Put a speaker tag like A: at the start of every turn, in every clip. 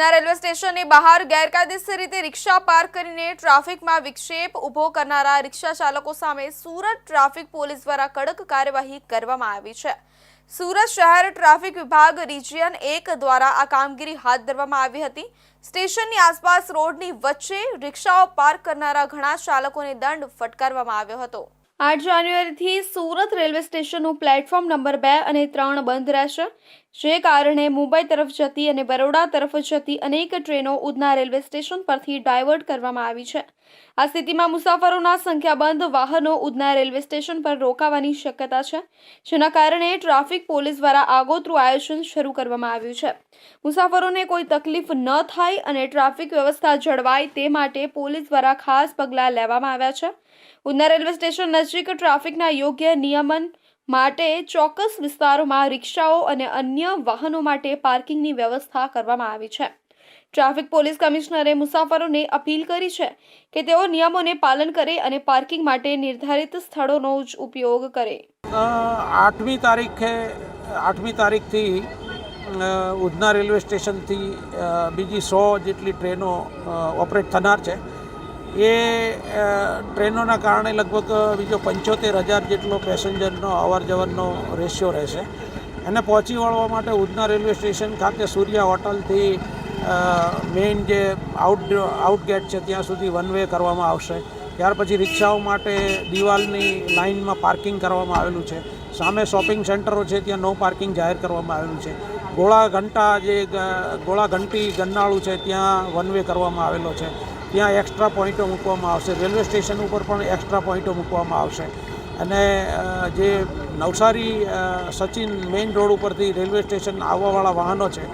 A: Udhna railway સ્ટેશનની બહાર ગેરકાયદેસર રીતે રિક્ષા પાર્ક કરીને ટ્રાફિકમાં વિક્ષેપ ઊભો કરનારા રિક્ષા ચાલકો સામે સુરત ટ્રાફિક પોલીસ દ્વારા કડક કાર્યવાહી કરવામાં આવી છે. સુરત શહેર ટ્રાફિક વિભાગ રિજિયન એક દ્વારા આ કામગીરી હાથ ધરવામાં આવી હતી. સ્ટેશનની આસપાસ રોડની વચ્ચે રિક્ષાઓ પાર્ક કરનારા ઘણા ચાલકોને દંડ ફટકારવામાં આવ્યો હતો. આઠ જાન્યુઆરીથી સુરત રેલવે સ્ટેશનનું પ્લેટફોર્મ નંબર બે અને ત્રણ બંધ રહેશે. જે કારણે મુંબઈ તરફ જતી અને બરોડા તરફ જતી અનેક ટ્રેનો ઉધના રેલવે સ્ટેશન પરથી ડાયવર્ટ કરવામાં આવી છે. આ સ્થિતિમાં મુસાફરોના સંખ્યાબંધ વાહનો ઉધના રેલવે સ્ટેશન પર રોકાવાની શક્યતા છે, જેના કારણે ટ્રાફિક પોલીસ દ્વારા આગોતરું આયોજન શરૂ કરવામાં આવ્યું છે. મુસાફરોને કોઈ તકલીફ ન થાય અને ટ્રાફિક વ્યવસ્થા જળવાય તે માટે પોલીસ દ્વારા ખાસ પગલાં લેવામાં આવ્યા છે. ઉધના રેલવે સ્ટેશન નજીક ટ્રાફિકના યોગ્ય નિયમન માટે ચોક્કસ વિસ્તારોમાં રિક્ષાઓ અને અન્ય વાહનો માટે પાર્કિંગની વ્યવસ્થા કરવામાં આવી છે. ટ્રાફિક પોલીસ કમિશનરે મુસાફરોને અપીલ કરી છે કે તેઓ નિયમોને પાલન કરે અને પાર્કિંગ માટે નિર્ધારિત સ્થળોનો જ ઉપયોગ કરે.
B: આઠમી તારીખે, આઠમી તારીખથી ઉધના રેલવે સ્ટેશનથી બીજી સો જેટલી ટ્રેનો ઓપરેટ થનાર છે. એ ટ્રેનોના કારણે લગભગ બીજો પંચોતેર હજાર જેટલો પેસેન્જરનો અવર જવરનો રેશિયો રહેશે. એને પહોંચી વળવા માટે ઉધના રેલવે સ્ટેશન ખાતે સૂર્યા હોટલથી મેઇન જે આઉટ, આઉટગેટ છે ત્યાં સુધી વન વે કરવામાં આવશે. ત્યાર પછી રિક્ષાઓ માટે દિવાલની લાઇનમાં પાર્કિંગ કરવામાં આવેલું છે. સામે શોપિંગ સેન્ટરો છે ત્યાં નો પાર્કિંગ જાહેર કરવામાં આવેલું છે. ગોળા ઘંટા જે ગોળા ઘંટી ગન્નાળું છે ત્યાં વન વે કરવામાં આવેલો છે. ત્યાં એક્સ્ટ્રા પોઈન્ટો મૂકવામાં આવશે. રેલવે સ્ટેશન ઉપર પણ એક્સ્ટ્રા પોઈન્ટો મૂકવામાં આવશે. અને જે નવસારી સચિન મેઇન રોડ ઉપરથી રેલવે સ્ટેશન આવવાવાળા વાહનો છે,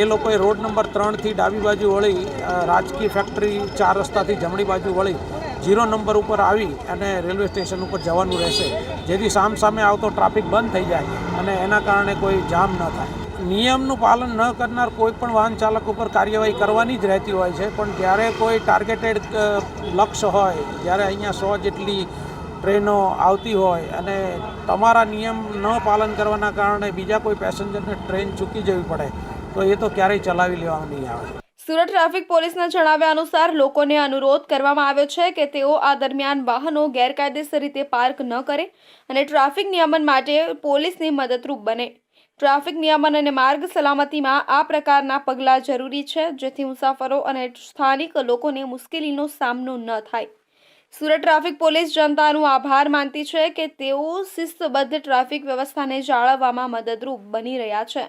B: એ લોકોએ રોડ નંબર ત્રણથી ડાબી બાજુ વળી રાજકીય રાજકી ફેક્ટરી ચાર રસ્તાથી જમણી બાજુ વળી જીરો નંબર ઉપર આવી અને રેલવે સ્ટેશન ઉપર જવાનું રહેશે. જેથી સામ સામે આવતો ટ્રાફિક બંધ થઈ જાય અને એના કારણે કોઈ જામ ન થાય. નિયમનું પાલન ન કરનાર કોઈ પણ વાહન ચાલક ઉપર કાર્યવાહી કરવાની જ રહેતી હોય છે. પણ જ્યારે કોઈ ટાર્ગેટેડ લક્ષ્ય હોય, જ્યારે અહીંયા સો જેટલી ટ્રેનો આવતી હોય અને તમારા નિયમ ન પાલન કરવાના કારણે બીજા કોઈ પેસેન્જરને ટ્રેન ચૂકી જવી પડે, તો એ તો ક્યારેય ચલાવી લેવાનું નહીં આવે.
A: સુરત ટ્રાફિક પોલીસના જણાવ્યા અનુસાર લોકોને અનુરોધ કરવામાં આવ્યો છે કે તેઓ આ દરમિયાન વાહનો ગેરકાયદેસર રીતે પાર્ક ન કરે અને ટ્રાફિક નિયમન માટે પોલીસની મદદરૂપ બને. ટ્રાફિક નિયમન અને માર્ગ સલામતીમાં આ પ્રકારના પગલાં જરૂરી છે, જેથી મુસાફરો અને સ્થાનિક લોકોને મુશ્કેલીનો સામનો ન થાય. સુરત ટ્રાફિક પોલીસ જનતાનું આભાર માનતી છે કે તેઓ શિસ્તબદ્ધ ટ્રાફિક વ્યવસ્થાને જાળવવામાં મદદરૂપ બની રહ્યા છે.